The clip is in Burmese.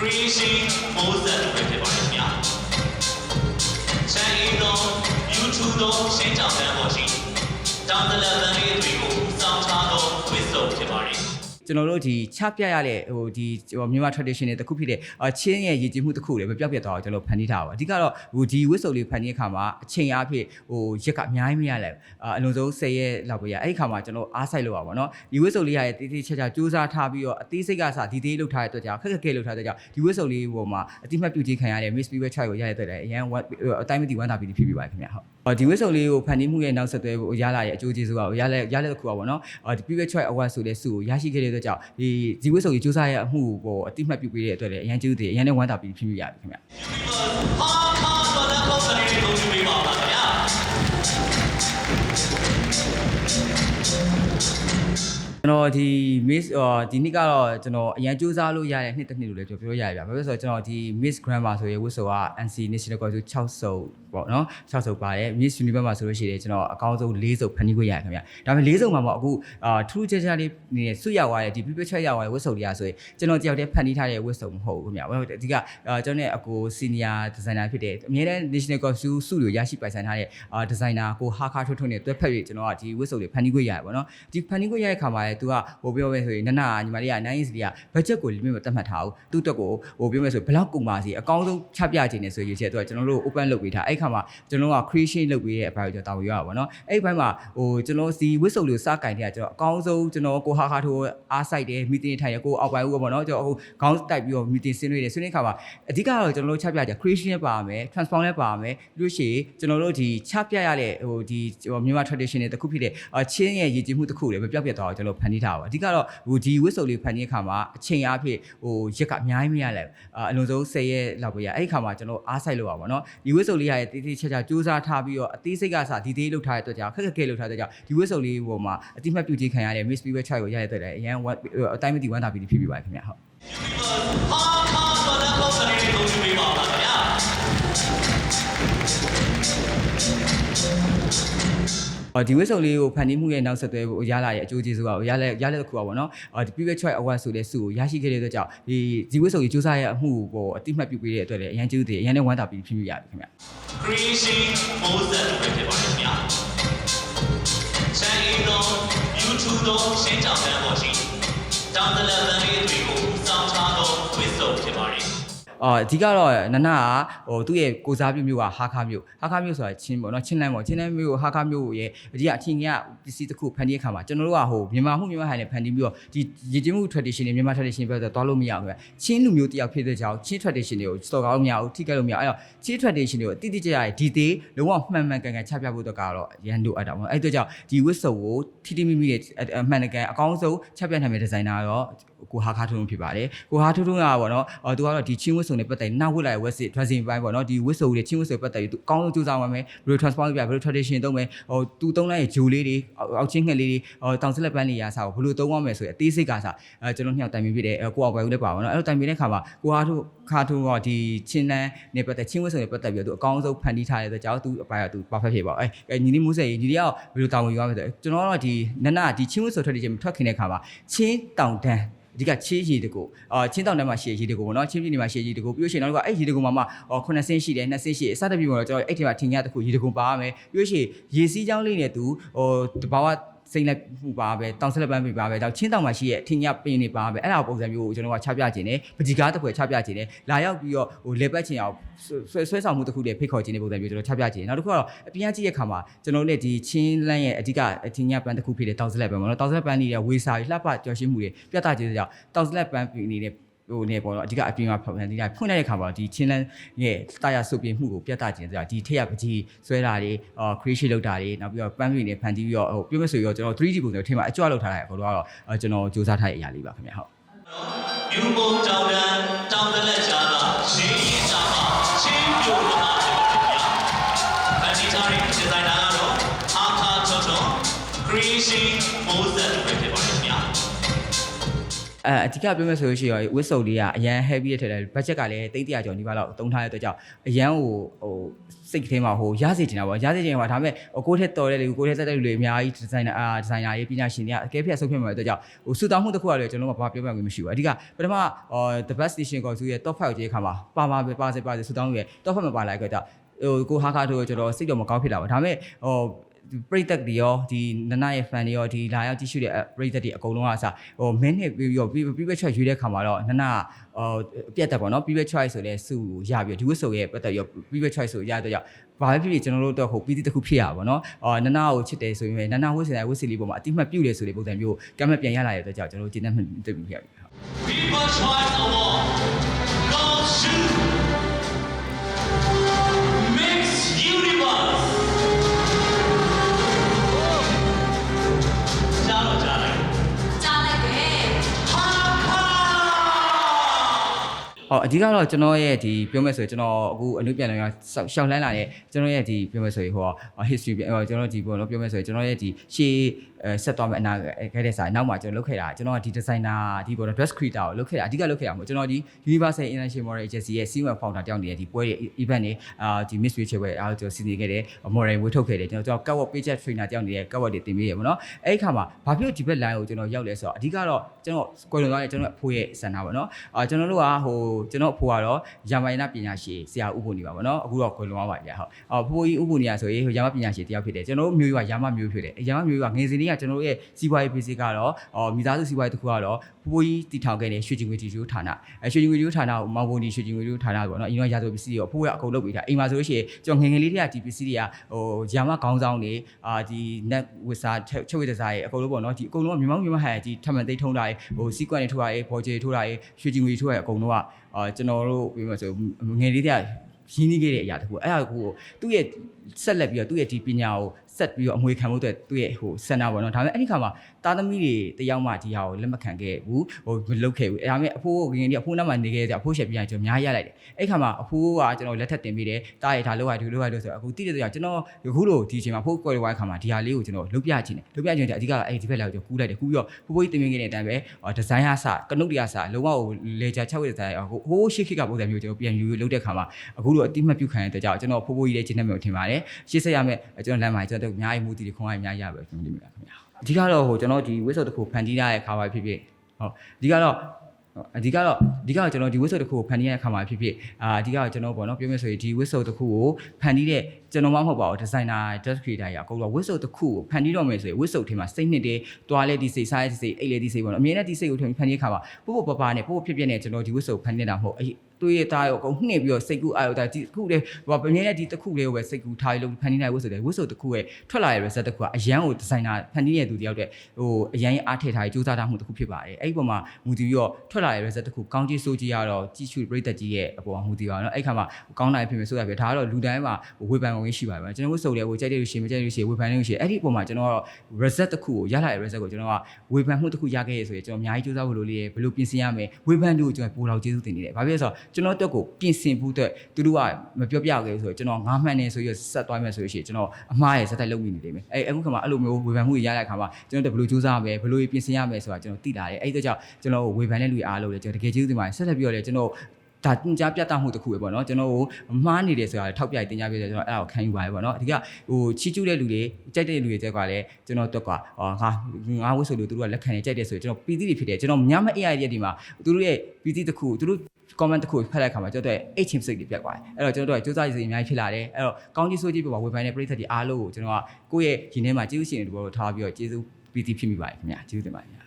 creation မိုးဆက်ပဲဖြစ်ပါတယ်ခင်ဗျာချန်အီသော YouTube သောရှင်းကြောင်တန်းပေါ်ရှိတောင်တလန်တန်းလေးတွေကိုစောင့် ကျွန်တော်တို့ဒီချပြရတဲ့ဟိုဒီဟိုမြန်မာ tradition တွေတစ်ခုဖြစ်တဲ့အချင်းရဲ့ရည်ကြည်မှုတစ်ခုလည်းမပြောက်ပြတ်သွားအောင်ကျွန်တော်ဖန်တီးထားပါအဓိကတော့ဟိုဒီဝစ်စုံလေးဖန်တီးအခါမှာအချိန်အားဖြင့်ဟိုရက်ကအများကြီးမရလဲအာအလုံးစုံ10ရက်လောက်ပဲရအဲ့ဒီခါမှာကျွန်တော်အားဆိုင်လို့ပါဗောနော်ဒီဝစ်စုံလေးရရဲ့တိတိကျကျစူးစမ်းထားပြီးတော့အသေးစိတ်ကစဒီသေးလောက်ထားတဲ့အတွက်ကြောင့်ခက်ခက်ခဲလောက်ထားတဲ့အတွက်ကြောင့်ဒီဝစ်စုံလေးပေါ်မှာအတိမတ်ပြုကြီးခံရတဲ့ Miss Beware Choi ကိုရရတဲ့အတွက်လည်းအရန်အတိုင်းမသိဝမ်းသာပြီးဖြစ်ပြီးပါတယ်ခင်ဗျာဟုတ်အော်ဒီဝစ်စုံလေးကိုဖန်တီးမှုရဲ့နောက်ဆက်တွဲကိုရလာရဲ့အကျိုးကျေးဇူးကရလဲရလဲတစ်ခုပါဗောနော်အော်ဒီ Beware Choi Award ဆိုတဲ့ဆုကိုရရှိခဲ့တဲ့အတွက်ကြောင့်ဒီဒီဝစ်စုံကြီးစူးစမ်းရဲ့အမှုကိုအတိမတ်ပြုပေးတဲ့အတွက်လည်းအရန်ကျေးဇူးတင်အရန်နဲ့ဝမ်းသာပြီးဖြစ်ပြီးရတယ်ခင်ဗျာဟာခါတော်တဲ့ပုံစံလေးကိုကြည့်ပေးပါပါခင်ဗျာကျွန်တော်ဒီ miss အော်ဒီနှစ်ကတော့ကျွန်တော်အရန်စူးစမ်းလို့ရတဲ့နှစ်တစ်နှစ်လို့လည်းပြောပြောရရဗျာဘာဖြစ်လို့လဲဆိုတော့ကျွန်တော်ဒီ miss grammar ဆိုရဲ့ဝတ်ဆိုက NC national course 6စုံပေါ့ နော်6စုံပါတယ် miss universe မှာဆိုလို့ရှိရင်ကျွန်တော်အကောင်းဆုံး4စုံဖန်တီးခွင့်ရတယ်ခင်ဗျာဒါပေမဲ့4စုံမှာပေါ့အခုအာထူးခြားခြားလေးနေဆွရောက်သွားတဲ့ဒီ people check ရောက်သွားတဲ့ဝတ်စုံတွေကဆိုရင်ကျွန်တော်တယောက်တည်းဖန်တီးထားတဲ့ဝတ်စုံမဟုတ်ဘူးခင်ဗျာဘာလို့လဲအဓိကအာကျွန်တော်နဲ့အကို senior designer ဖြစ်တဲ့အများနဲ့ national course စုတွေရရှိပိုင်ဆိုင်ထားတဲ့အာ designer ကိုဟာခါထွတ်ထွတ်နဲ့တွဲဖက်ပြီးကျွန်တော်ကဒီဝတ်စုံတွေဖန်တီးခွင့်ရတယ်ပေါ့နော်ဒီဖန်တီးခွင့်ရတဲ့ခါမှာလည်း तू ကဟိုပြောမယ်ဆိုရင်နနညီမလေးကနိုင်စီလေးက budget ကို limit မတတ်မှတ်ထားဘူးသူ့အတွက်ကိုဟိုပြောမယ်ဆိုဘယ်လောက်ကုန်ပါစီအကောင်းဆုံးချပြခြင်းနေဆိုရွေးချက်သူကကျွန်တော်တို့ open လုပ်ပေးထားအဲ့ခါမှာကျွန်တော်က creation လုပ်ပေးတဲ့အပိုင်းကိုကျွန်တော်တာဝန်ယူရပါဘောနော်အဲ့ဘက်မှာဟိုကျွန်တော်စီဝစ်စုံလေးစကင်တဲ့ကကျွန်တော်အကောင်းဆုံးကျွန်တော်ကိုဟာခါထိုးအားဆိုင်တယ် meeting ထိုင်ရကိုအောက်ပိုင်းဦးပေါ့နော်ကျွန်တော်ဟိုခေါင်းတိုက်ပြီးတော့ meeting ဆင်းနေတယ်ဆင်းနေခါမှာအဓိကတော့ကျွန်တော်တို့ချပြကြ creation လည်းပါမယ် transform လည်းပါမယ်ပြီးလို့ရှိရင်ကျွန်တော်တို့ဒီချပြရတဲ့ဟိုဒီမြန်မာ tradition တွေတစ်ခုဖြစ်တဲ့အချင်းရဲ့ရည်ကြည်မှုတစ်ခုလည်းမပြောက်ပြတ်သွားအောင်ကျွန်တော်ဖန်တီးထားပါအဓိကတော့ဟိုဒီဝစ်စုံလေးဖန်တီးခါမှာအချိန်အားဖြင့်ဟိုရက်ကအများကြီးမရလဲအလုံးစုံ10ရက်လောက်ပဲရအဲ့ဒီခါမှာကျွန်တော်အားဆိုင်လို့ပါဗောနော်ဒီဝစ်စုံလေးရရဲ့တိတိကျကျစူးစမ်းထားပြီးတော့အသေးစိတ်ကစဒီသေးလောက်ထားတဲ့အတွက်ကြောင့်ခက်ခက်ခဲလောက်ထားတဲ့အတွက်ကြောင့်ဒီဝစ်စုံလေးပေါ်မှာအတိမတ်ပြုကြီးခံရတဲ့ Miss Beware Choi ကိုရရတဲ့အတွက်လည်းအရန်အတိုင်းမသိဝမ်းသာပြီးဖြစ်ပြီးပါတယ်ခင်ဗျာဟုတ်ဟာခါတော်တဲ့ ဒီဝစ်စုံလေးကိုဖန်တီးမှုရဲ့နောက်ဆက်တွဲကိုရလာရဲ့အကျိုးကျေးဇူးကရလဲရလဲတစ်ခုပါဗောနော်အော်ဒီ Beware Choi Award ဆိုတဲ့ဆုကိုရရှိခဲ့တဲ့အတွက်ကြောင့်ဒီဒီဝစ်စုံကြီးစူးစမ်းရဲ့အမှုကိုအတိမတ်ပြုပေးတဲ့အတွက်လည်းအရန်ကျေးဇူးတင်အရန်နဲ့ဝမ်းသာပြီးဖြစ်ပြီးရတယ်ခင်ဗျာ creation မိုးဆက်ပဲဖြစ်ပါတယ်ခင်ဗျာချန်အီသော YouTube သောရှင်းကြောင်တန်းပေါ်ရှိတောင်တလန်တန်းလေးတွေကို အော်အဓိကတော့နနကဟိုသူ့ရဲ့ကိုစားပြုမျိုးကဟာခါမျိုးဟာခါမျိုးဆိုတာချင်းပေါ့နော်ချင်းလန်းပေါ့ချင်းလန်းမျိုးကိုဟာခါမျိုးရဲ့အဓိကအထင်ကြီးကပစ္စည်းတစ်ခုဖန်တီးခါမှာကျွန်တော်တို့ကဟိုမြန်မာမှုမြန်မာဟိုင်နဲ့ဖန်တီးပြီးတော့ဒီရည်ကျင်းမှု tradition တွေမြန်မာ tradition ပဲဆိုတော့သွားလို့မရဘူးပဲချင်းလူမျိုးတယောက်ဖြစ်တဲ့ကြောင့်ချင်း tradition တွေကိုစော်ကားလို့မရဘူးထိခိုက်လို့မရအဲ့တော့ချင်း tradition တွေကိုအတိအကျရဒီသေးလုံးဝမှန်မှန်ကန်ကန်ချပြဖို့တော့ကတော့ရန်တို့အပ်တာပေါ့အဲ့အတွက်ကြောင့်ဒီဝစ်စုံကိုထိထိမိမိနဲ့အမှန်တကယ်အကောင်းဆုံးချပြနိုင်မယ့်ဒီဇိုင်နာတော့ ကိုဟာခါထုံးဖြစ်ပါတယ်ကိုဟာထုံးကပေါ့နော်အော်သူကတော့ဒီချင်းဝစ်စုံနဲ့ပတ်သက်နောက်ဝစ်လိုက်ဝက်စစ် dressing ပိုင်းပေါ့နော်ဒီဝစ်စုံတွေချင်းဝစ်စုံပတ်သက်ပြီးသူအကောင်းဆုံးစူးစမ်းပါမယ်ဘယ်လို transform လုပ်ပြဘယ်လို tradition သုံးမယ်ဟိုသူသုံးလိုက်ရဲ့ဂျိုလေးတွေအောက်ချင်းငှက်လေးတွေဟိုတောင်စလက်ပန်းလေးရာစားကိုဘယ်လိုသုံးရမယ်ဆိုရင်အသေးစိတ်ကစားအဲကျွန်တော်ညှောက်တိုင်ပင်ဖြစ်တယ်ကိုအောင်ပွဲဦးလည်းပါပါနော်အဲ့လိုတိုင်ပင်တဲ့ခါမှာကိုဟာထုခါထုကဒီချင်းလန်းနဲ့ပတ်သက်ချင်းဝစ်စုံနဲ့ပတ်သက်ပြီးတော့သူအကောင်းဆုံးဖန်တီးထားတဲ့အတွက်ကြောင့်သူအပိုင်းကသူ perfect ဖြစ်ပါအဲညီလေးမိုးဆက်ညီလေးကဘယ်လိုတောင်းဝင်ရမလဲဆိုကျွန်တော်ကတော့ဒီနနဒီချင်းဝစ်စုံ tradition ထွက်ခင်တဲ့ခါမှာချင်းတောင်တန်း အဓိကချေးရည်တကူအာချင်းတောင်ထဲမှာရှေ့ရည်တကူပေါ့နော်ချင်းပြည်နယ်မှာရှေ့ရည်တကူပြီးလို့ရှိရင်နောက်တစ်ခါအဲ့ရည်တကူမှာမှဟောခုနှစ်ဆင်းရှိတယ်နှစ်ဆင်းရှိတယ်အစတပြည့်ပေါ့နော်ကျွန်တော်အဲ့ထဲမှာထင်ရတခုရည်တကူပါရမယ်ပြီးလို့ရှိရင်ရေစီးချောင်းလေးနဲ့သူဟိုတဘာဝ စိမ့်လက်မှုပါပဲတောင်ဆက်လက်ပန်းပြပါပဲဒါချင်းတောင်မှာရှိရဲ့အထင်ရပင်နေပါပဲအဲ့ဒါပုံစံမျိုးကိုကျွန်တော်ကချပြခြင်းနဲ့ပကြီးကားတစ်ပွဲချပြခြင်းနဲ့လာရောက်ပြီးတော့ဟိုလေပတ်ခြင်းအောင်ဆွဲဆွဲဆောင်မှုတစ်ခုတည်းဖိတ်ခေါ်ခြင်းတဲ့ပုံစံမျိုးကျွန်တော်ချပြခြင်းနောက်တစ်ခုကတော့အပြင်ကကြည့်ရခါမှာကျွန်တော်တို့ဒီချင်းလန်းရဲ့အဓိကအထင်ရပန်းတစ်ခုဖြစ်တဲ့တောင်ဆက်လက်ပန်းပေါ့နော်တောင်ဆက်လက်ပန်းနေတဲ့ဝေစာလှပကြော်ရှင်းမှုတွေပြတ်သားခြင်းကြောင့်တောင်ဆက်လက်ပန်းနေတဲ့ ဟိုနေပေါ့နော်အဓိကအပြင်မှာဖန်တီးတာဖွင့်လိုက်တဲ့ခါမှာဒီချင်းလန်းရဲ့တာယာစုပ်ပြင်းမှုကိုပြတ်သားခြင်းဆိုတော့ဒီထက်ရပကြီးဆွဲတာတွေအာ creation လုပ်တာတွေနောက်ပြီးတော့ပန်းပင်တွေဖန်တီးပြီးတော့ဟိုပြောမယ်ဆိုရင်ကျွန်တော် 3D ပုံစံထင်မှာအကြွလောက်ထားတာကိုတော့ကျွန်တော်စူးစမ်းထားတဲ့အရာလေးပါခင်ဗျာဟုတ်ယူဘုံတောင်တန်းတောင်တလက်ကြားကရှင်းရင်စာမချင်းပြိုလာဖြစ်ပါတယ်ခင်ဗျာ။အန်တီတာရီဒီဇိုင်နာကတော့အာခါချောချော creation အဲအဓိကပြောမယ်ဆိုလို့ရှိရင်ဝစ်စုံလေးကအရန် heavy ထက်တယ် budget ကလည်း300ကျော်နီးပါးလောက်တုံးထားတဲ့အတွက်ကြောင့်အရန်ဟိုဟိုစိတ်ကလေးမှာဟိုရစေချင်တာပေါ့ရစေချင်မှာဒါပေမဲ့ကိုယ့်ထက်တော်တဲ့လူကိုယ့်ထက်တက်တဲ့လူတွေအများကြီးဒီဇိုင်နာအာဒီဇိုင်နာရေးပညာရှင်တွေကအကဲဖြတ်ဆုံးဖြတ်မှာတဲ့အတွက်ကြောင့်ဟိုစူတောင်းမှုတစ်ခုကလည်းကျွန်တော်တို့ကဘာပြောပြမှာမရှိဘူးအဓိကပထမဟို the best station ကိုသူရဲ့ top 5ကိုကြည့်ခါမှာပါပါပဲပါစေပါစေစူတောင်းရဲ့ top 5မှာပါလိုက်ကြတော့ဟိုကိုဟာခါတို့ကျွန်တော်စိတ်တော့မကောင်းဖြစ်တာပါဒါပေမဲ့ဟို ပရိသတ်တွေရောဒီနနရဲ့ fan တွေရောဒီလာရောက်ကြည့်ရှုတဲ့ပရိသတ်တွေအကုန်လုံးကစဟို min နဲ့ပြီးပြီးတော့ပြီးပဲ choice ရွေးတဲ့ခါမှာတော့နနဟိုအပြတ်တက်ပေါ့နော်ပြီးပဲ choice ဆိုလဲစုရပြီးဒီဝစ်ဆိုရဲ့ပတ်သက်ရောပြီးပဲ choice ဆိုရတဲ့ကြောင့်ဘာပဲဖြစ်ဖြစ်ကျွန်တော်တို့တော့ဟိုပြီးတိတစ်ခုဖြစ်ရပါတော့အော်နနကိုချစ်တယ်ဆိုရင်နနဝစ်စင်တိုင်းဝစ်စီလေးပေါ်မှာအတိမတ်ပြုတ်တယ်ဆိုတဲ့ပုံစံမျိုးကမ်းမပြန်ရလာတဲ့အတွက်ကြောင့်ကျွန်တော်တို့ကျင်းနေမှတွေ့ပြီးဖြစ်ပြီ People Choice Award goes to ဟောအဓိကတော့ကျွန်တော်ရဲ့ဒီပြောမယ်ဆိုရင်ကျွန်တော်အခုအနုပြန်လောကရှောက်လှမ်းလာတဲ့ကျွန်တော်ရဲ့ဒီပြောမယ်ဆိုရင်ဟို history ဟိုကျွန်တော်ဒီပေါ့နော်ပြောမယ်ဆိုရင်ကျွန်တော်ရဲ့ဒီရှေးအဲဆက်သွားမယ့်အနာခဲ့တဲ့ဆိုင်နောက်မှာကျွန်တော်လုပ်ခဲ့တာကျွန်တော်ကဒီ designer ဒီပေါ့နော် dress creator ကိုလုပ်ခဲ့တာအဓိကလုပ်ခဲ့တာမဟုတ်ကျွန်တော်ဒီ Universal International Model Agency ရဲ့ CEO founder တောင်းနေတဲ့ဒီပွဲတွေ event တွေအာဒီ Miss Rachel ပွဲအားကျွန်တော်စီစဉ်ခဲ့တဲ့ model ဝေထုတ်ခဲ့တယ်ကျွန်တော်ကျွန်တော် catwalk page trainer တောင်းနေတဲ့ catwalk တွေတင်ပေးရပေါ့နော်အဲ့ဒီခါမှာဘာဖြစ်လို့ဒီဘက် line ကိုကျွန်တော်ရောက်လဲဆိုတော့အဓိကတော့ကျွန်တော်ကွယ်လွန်သွားတဲ့ကျွန်တော်အဖိုးရဲ့ဆန္ဒပေါ့နော်အာကျွန်တော်တို့ကဟိုကျွန်တော်အဖိုးကတော့ယာမိုင်နာပညာရှင်ဆရာဥပုံနေပါပေါ့နော်အခုတော့ကွယ်လွန်သွားပါပြီဟုတ်အော်ဖိုးကြီးဥပုံနေရဆိုရင်ဟိုယာမပညာရှင်တယောက်ဖြစ်တယ်ကျွန်တော်တို့မျိုးရွာယာမမျိုးဖြစ်တယ်ယာမမျိုးရွာငယ်စဉ်လေးကကျွန်တော်တို့ရဲ့စီးပွားရေး basic ကတော့အော်မိသားစုစီးပွားရေးတစ်ခုကတော့ဖိုးကြီးတည်ထောင်ခဲ့တဲ့ရွှေကျင်ငွေတီကျိုးဌာနအဲရွှေကျင်ငွေတီကျိုးဌာနကိုမောင်ဘုံဒီရွှေကျင်ငွေတီကျိုးဌာနပေါ့နော်အရင်ကရာဇဝပစ္စည်းတွေဖိုးရအကုန်လုပ်ပေးတာအိမ်မှာဆိုလို့ရှိရင်ကျွန်တော်ငယ်ငယ်လေးတည်းကဒီပစ္စည်းတွေကဟိုယာမခေါင်းဆောင်တွေအာဒီ net ဝစ်စာချက်ဝစ်စာတွေအကုန်လုံးပေါ့နော်ဒီအကုန်လုံးကမြန်မာမြန်မာဟန်ဒီထမှန်သိမ်းထုံးတာတွေဟိုစီကွန်တွေထိုးတာတွေဘော်ဂျေထိုးတာတွေရွှေကျင်ငွေထိုးတာတွေအကုန်လုံးကအာကျွန်တော်တို့ပြောမှဆိုငယ်လေးတည်းကရင်းနှီးခဲ့တဲ့အရာတခုအဲ့ဒါကိုသူ့ရဲ့ဆက်လက်ပြီးတော့သူ့ရဲ့ဒီပညာကိုဆက်ပြီးတော့အမွေခံဖို့အတွက်သူ့ရဲ့ဟိုစန္ဒပေါ့နော်ဒါပေမဲ့အဲ့ဒီခါမှာတာသမီတွေတယောက်မှဒီဟာကိုလက်မခံခဲ့ဘူးဟိုမလုပ်ခဲ့ဘူးဒါပေမဲ့အဖိုးငရင်ဒီအဖိုးနောက်မှနေခဲ့တဲ့အဖိုးရှက်ပြန်ကျွန်တော်များရလိုက်တယ်အဲ့ခါမှာအဖိုးကကျွန်တော်လက်ထပ်တင်ပေးတယ်တားရထားလောက်ရဒီလောက်ရလို့ဆိုတော့အခုတိတဲ့တရားကျွန်တော်အခုလို့ဒီအချိန်မှာဖိုးကွယ်ဝိုင်းခါမှာဒီဟာလေးကိုကျွန်တော်လုပ်ပြချင်တယ်လုပ်ပြချင်တယ်အဓိကအဲ့ဒီဘက်လောက်ကျွန်တော်ကူးလိုက်တယ်ကူးပြီးတော့ဖိုးဖိုးကြီးတင်ပေးခဲ့တဲ့အတိုင်းပဲဒီဇိုင်းဟာစကနုတ်တရားစလုံးဝဟိုလေချာချက်ဝတ်ဒီဇိုင်းဟိုဟိုးရှေ့ခေတ်ကပုံစံမျိုးကျွန်တော်ပြန်ယူယူလုပ်တဲ့ခါမှာအခုတော့အတိမတ်ပြုခံရတဲ့ကြောင့်ကျွန်တော်ဖိုးဖိုးကြီးလေးချင်းနဲ့မျိုးထင်ပါတယ်ရှေ့ဆက်ရမယ်ကျွန်တော်လမ်းမှာကျွန်တော်တို့အများကြီးမူတည်ခွန်အားအများကြီးရပဲကျွန်တော်ဒီမှာခင်ဗျာအဓိကတော့ဟိုကျွန်တော်ဒီဝစ်ဆော့တစ်ခုဖန်တီးရတဲ့ခါပါဖြစ်ဖြစ်ဟုတ်အဓိကတော့အဓိကတော့အဓိကတော့ကျွန်တော်ဒီ whistle တစ်ခုကိုဖန်တီးရတဲ့ခါမှာဖြစ်ဖြစ်အာအဓိကတော့ကျွန်တော်ပေါ့နော်ပြောမယ်ဆိုရင်ဒီ whistle တစ်ခုကိုဖန်တီးတဲ့ကျွန်တော်မှမဟုတ်ပါဘူး designer dress creator ကြီးအကုန်လုံး whistle တစ်ခုကိုဖန်တီးတော့မယ်ဆိုရင် whistle ထဲမှာစိတ်နှစ်တယ်တွားလဲဒီစိတ်စားလဲဒီစိတ်အိတ်လဲဒီစိတ်ပေါ့နော်အမြဲတမ်းဒီစိတ်ကိုထင်ဖန်တီးခါမှာပို့ပို့ပပနဲ့ပို့ပို့ဖြစ်ဖြစ်နဲ့ကျွန်တော်ဒီ whistle ဖန်တီးတာမဟုတ်အဲ့ တွေးရတာရောအကုန်နှိပ်ပြီးတော့စိတ်ကူအာရုံတာဒီတစ်ခုလေဟိုအမြဲတမ်းဒီတစ်ခုလေးကိုပဲစိတ်ကူထားလို့ဖန်တီးနိုင် whistle တယ် whistle တစ်ခုရဲ့ထွက်လာတဲ့ result တစ်ခုကအရန်ကို designer ဖန်တီးတဲ့သူတယောက်တဲ့ဟိုအရန်အားထည့်ထားပြီးစူးစမ်းထားမှုတစ်ခုဖြစ်ပါတယ်အဲ့ဒီပုံမှာမူတည်ပြီးတော့ထွက်လာတဲ့ result တစ်ခုကောင်းကြီးစိုးကြီးရတော့ကြီးချူပြိသက်ကြီးရဲ့အပေါ်မှာမူတည်ပါတော့အဲ့ခါမှာကောင်းနိုင်ဖြစ်မယ်ဆိုရပြဒါကတော့လူတိုင်းမှာဝေဖန်ကုန်ရှိပါပဲကျွန်တော်တို့စုံတယ်ဟိုကြိုက်တဲ့လူရှိမကြိုက်တဲ့လူရှိဝေဖန်တဲ့လူရှိအဲ့ဒီအပေါ်မှာကျွန်တော်ကတော့ result တစ်ခုကိုရလာတဲ့ result ကိုကျွန်တော်ကဝေဖန်မှုတစ်ခုရခဲ့ရဆိုရင်ကျွန်တော်အများကြီးစူးစမ်းဖို့လိုလေးဘယ်လိုပြင်ဆင်ရမယ်ဝေဖန်သူကိုကျွန်တော်ပိုတော့ကျေးဇူးတင်နေတယ်ဘာဖြစ်လဲဆိုတော့ကျွန်တော်တက်ကိုပြင်ဆင်ဖို့အတွက်သူတို့ကမပြောပြခဲ့ဘူးဆိုတော့ကျွန်တော်ငါးမှန်နေဆိုပြီးဆက်သွားမယ်ဆိုလို့ရှိရင်ကျွန်တော်အမှားရဆက်တိုက်လုပ်မိနေတယ်မယ်အဲ့အခုခါမှာအဲ့လိုမျိုးဝေဖန်မှုရတဲ့ခါမှာကျွန်တော်တို့ဘယ်လိုစူးစမ်းရမယ်ဘယ်လိုပြင်ဆင်ရမယ်ဆိုတာကျွန်တော်သိလာတယ်အဲ့ဒီတော့ကြောင့်ကျွန်တော်ဝေဖန်တဲ့လူတွေအားလုံးလည်းကျွန်တော်တကယ်ကျေးဇူးတင်ပါတယ်ဆက်လက်ပြီးတော့လည်းကျွန်တော်ဒါတင် जा ပြတ်သားမှုတစ်ခုပဲပေါ့နော်ကျွန်တော်ကိုမှားနေတယ်ဆိုတာထောက်ပြတင် जा ပြတယ်ကျွန်တော်အဲ့ဒါကိုခံယူပါတယ်ပေါ့နော်အဓိကဟိုချီးကျူးတဲ့လူတွေကြိုက်တဲ့လူတွေတက်ကလည်းကျွန်တော်တော့ကဟာငါငါဝတ်ဆိုလို့သူတို့ကလက်ခံနေကြိုက်တယ်ဆိုရင်ကျွန်တော်ပီတိတွေဖြစ်တယ်ကျွန်တော်ညမ AI ရက်ဒီမှာသူတို့ရဲ့ပီတိတစ်ခုသူတို့ comment တစ်ခုဖတ်လိုက်ခါမှာကျွန်တော်တို့အိတ်ချင်းစိတ်တွေပြတ်သွားတယ်အဲ့တော့ကျွန်တော်တို့ကစူးစမ်းရေးစီအများကြီးဖြစ်လာတယ်အဲ့တော့ကောင်းကြီးဆိုးကြီးပြပါဝေဖန်တဲ့ပရိသတ်တွေအားလုံးကိုကျွန်တော်ကကိုယ့်ရဲ့ရင်ထဲမှာကျေးဇူးရှင်တွေဘောထားပြီးတော့ကျေးဇူးပီတိဖြစ်မိပါတယ်ခင်ဗျာကျေးဇူးတင်ပါတယ်